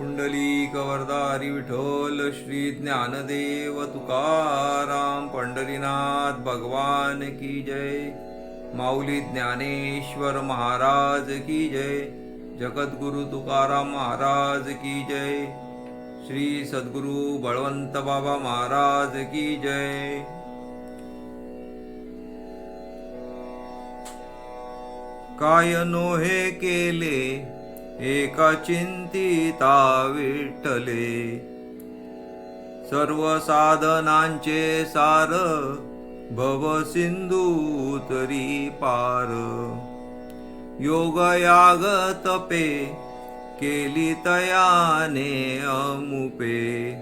पुंडलिक वरदारी विठोल श्री ज्ञानदेव तुकाराम पंढरीनाथ भगवान की जय माऊली ज्ञानेश्वर महाराज की जय जगद्गुरु तुकाराम महाराज की जय श्री सद्गुरु बळवंत बाबा महाराज की जय काय नोहे केले? एका चिंतिता विठ्ठले. सर्व साधनांचे सार भव सिंधू तरी पार. योग याग तपे केली तयाने अमुपे.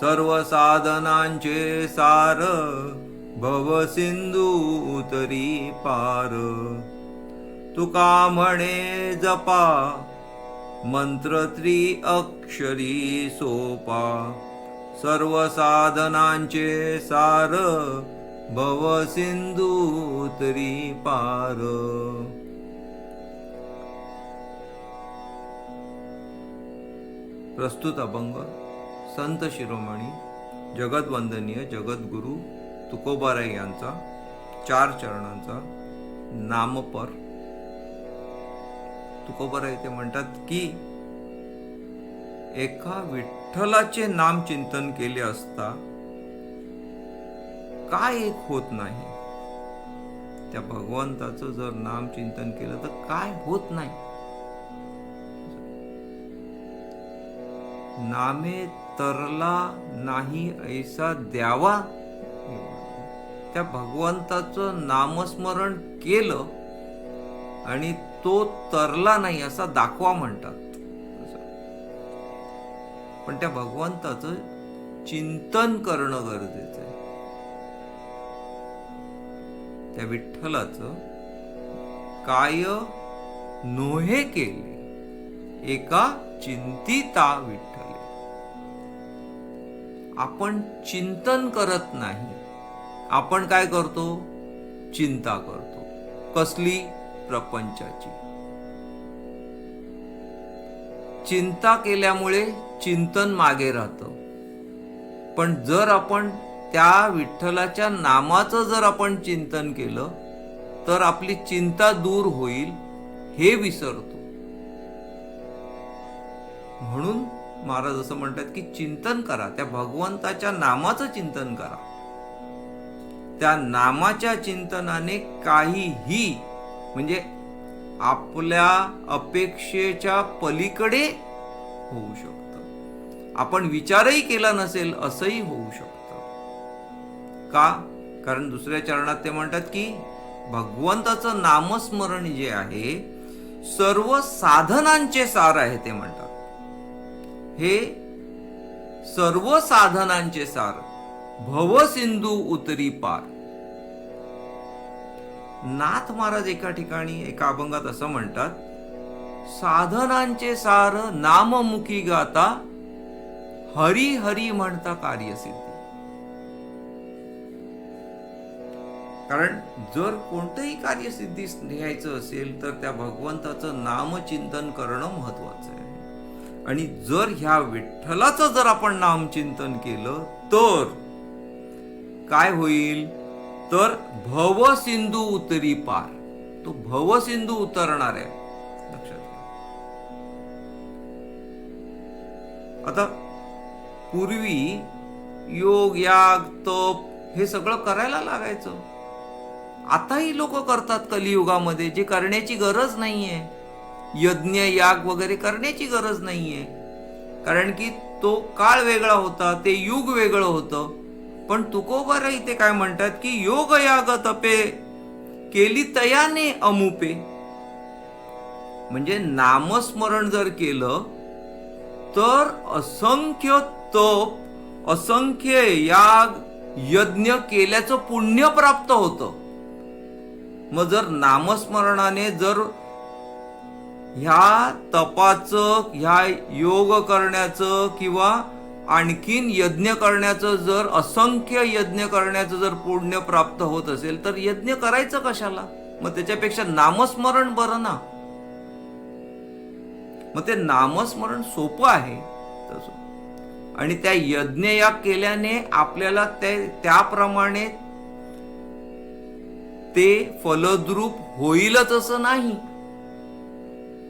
सर्व साधनांचे सार भव सिंधू तरी पार. तुका म्हणे जपा. मंत्र त्रि अक्षरी सोपा. सर्व साधनांचे सार भव सिंधू तरी पार. प्रस्तुत अभंग संत शिरोमणी जगदवंदनीय जगद्गुरु तुकोबाराय यांचा चार चरणांचा नामपर तुकोबाराय ते म्हणतात की एका विठ्ठलाचे नाम चिंतन केले असता काय एक होत नाही? त्या भगवंताचं जर नाम चिंतन केलं तर काय होत नाही? नामे तरला नाही ऐसा द्यावा. त्या भगवंताचं नामस्मरण केलं आणि तो तरला नाही असा दाखवा म्हणतात. पण त्या भगवंताचं चिंतन करणं गरजेचं आहे. त्या विठ्ठलाचं काय नोहे केले एका चिंतिता विठ्ठले. आपण चिंतन करत नाही आपण काय करतो? चिंता करतो. कसली? प्रपंचाची. चिंता केल्यामुळे चिंतन मागे राहतं. पण जर आपण त्या विठ्ठलाच्या नामाचं जर आपण चिंतन केलं तर आपली चिंता दूर होईल हे विसरतो. म्हणून महाराज असं म्हणतात की चिंतन करा त्या भगवंताच्या नामाचं चिंतन करा. त्या नामाच्या चिंतनाने काहीही म्हणजे आपल्या अपेक्षेच्या पलीकडे होऊ शकतं. आपण विचारही केला नसेल असंही होऊ शकतं. का? कारण दुसऱ्या चरणात ते म्हणतात की भगवंताचं नामस्मरण जे आहे सर्व साधनांचे सार आहे ते म्हणतात. हे सर्व साधनांचे सार भवसिंधू उतरी पार. नाथ महाराज एका ठिकाणी एका अभंगात असं म्हणतात साधनांचे सार नाममुखी गाता हरी हरी म्हणता कार्यसिद्धी. कारण जर कोणतंही कार्यसिद्धी लिहायचं असेल तर त्या भगवंताचं नामचिंतन करणं महत्वाचं आहे. आणि जर ह्या विठ्ठलाचं जर आपण नामचिंतन केलं तर काय होईल? तर भव सिंधू उतरी पार. तो भव सिंधू उतरणार आहे. लक्षात घ्या आता पूर्वी योग याग तप हे सगळं करायला लागायचं. आताही लोक करतात कलियुगामध्ये जे करण्याची गरज नाहीये. यज्ञ याग वगैरे करण्याची गरज नाहीये. कारण की तो काळ वेगळा होता ते युग वेगळं होतं. पण तुकोबार इथे काय म्हणतात की योग याग तपे केली तयाने अमुपे. म्हणजे नामस्मरण जर केलं तर असंख्य तप असंख्य याग यज्ञ केल्याचं पुण्य प्राप्त होतं. मग जर नामस्मरणाने जर ह्या तपाचं ह्या योग करण्याचं किंवा आणखीन यज्ञ करण्याचं जर असंख्य यज्ञ करण्याचं जर पुण्य प्राप्त होत असेल तर यज्ञ करायचं कशाला? मग त्याच्यापेक्षा नामस्मरण बरं ना. मग ते नामस्मरण सोपं आहे. आणि त्या यज्ञ या केल्याने आपल्याला ते त्याप्रमाणे ते फलद्रूप होईलच असं नाही.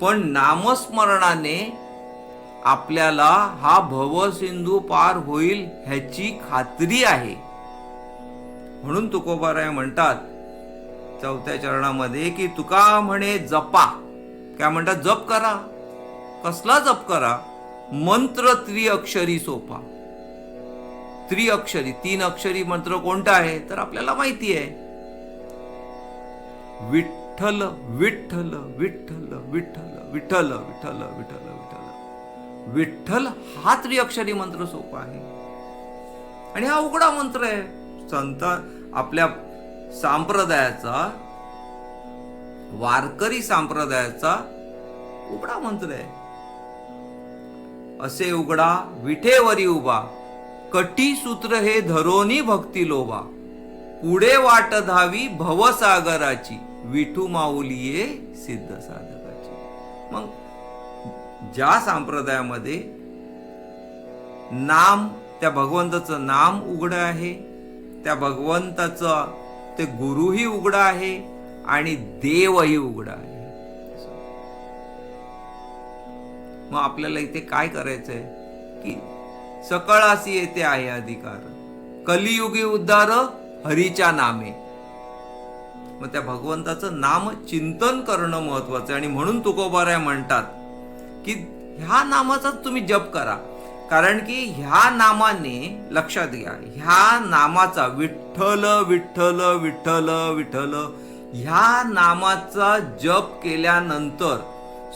पण नामस्मरणाने आपल्याला हा भवसिंधू पार होईल ह्याची खात्री आहे. म्हणून तुकोबाराय म्हणतात चौथ्या चरणामध्ये की तुका म्हणे जपा. काय म्हणतात? जप करा. कसला जप करा? मंत्र त्रिअक्षरी सोपा. त्रिअक्षरी तीन अक्षरी मंत्र कोणता आहे? तर आपल्याला माहिती आहे. विठ्ठल विठ्ठल विठ्ठल विठ्ठल विठ्ठल विठ्ठल विठ्ठल विठ्ठल हा त्रिअक्षरी मंत्र सोपा आहे. आणि हा उघडा मंत्र आहे. संत आपल्या संप्रदायाचा वारकरी संप्रदायाचा उघडा मंत्र आहे. असे उघडा विठेवरी उभा कटी सूत्र हे धरोनी भक्ती लोभा. पुढे वाट धावी भवसागराची विठू माऊलीये सिद्ध साधकाची मग ज्या संप्रदायामध्ये नाम त्या भगवंताचं नाम उघड आहे त्या भगवंताचं ते गुरुही उघड आहे आणि देवही उघड आहे. मग आपल्याला इथे काय करायचंय? की सकळासी येते आहे अधिकार. कलियुगी उद्धार हरीच्या नामे. मग त्या भगवंताचं नाम चिंतन करणं महत्वाचं आहे आणि म्हणून तुकोबाराय म्हणतात की ह्या नामाचाच तुम्ही जप करा. कारण की ह्या नामाने लक्षात घ्या ह्या नामाचा विठ्ठल विठ्ठल विठ्ठल विठ्ठल ह्या नामाचा जप केल्यानंतर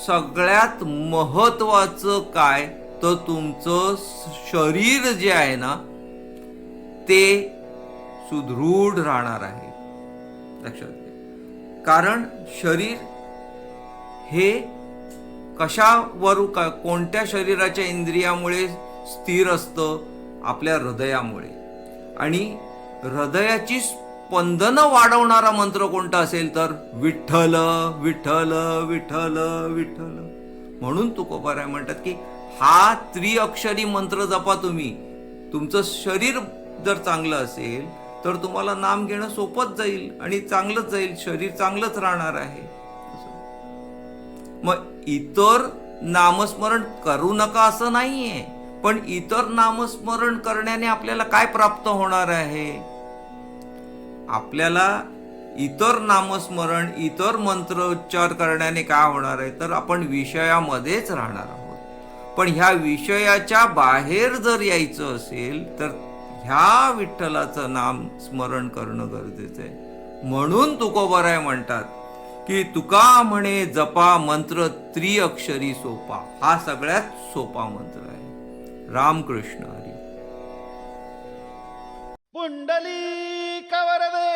सगळ्यात महत्वाचं काय? तर तुमचं शरीर जे आहे ना ते सुदृढ राहणार आहे. लक्षात घ्या. कारण शरीर हे कशावर का कोणत्या शरीराच्या इंद्रियामुळे स्थिर असतं? आपल्या हृदयामुळे. आणि हृदयाची स्पंदनं वाढवणारा मंत्र कोणता असेल तर विठ्ठल विठ्ठल विठ्ठल विठ्ठल. म्हणून तुकोबाराय म्हणतात की हा त्रिअक्षरी मंत्र जपा तुम्ही. तुमचं शरीर जर चांगलं असेल तर तुम्हाला नाम घेणं सोपंच जाईल आणि चांगलंच जाईल. शरीर चांगलंच राहणार आहे. मग इतर नामस्मरण करू नका असं नाहीये. पण इतर नामस्मरण करण्याने आपल्याला काय प्राप्त होणार आहे? आपल्याला इतर नामस्मरण इतर मंत्रोच्चार करण्याने काय होणार आहे? तर आपण विषयामध्येच राहणार आहोत. पण ह्या विषयाच्या बाहेर जर यायचं असेल तर ह्या विठ्ठलाचं नाम स्मरण करणं गरजेचं आहे. म्हणून तुकोबराय म्हणतात की तुका म्हणे जपा मंत्र त्रिअक्षरी सोपा. हा सगळ्यात सोपा मंत्र आहे. रामकृष्ण हरी. पुंडली कवरदे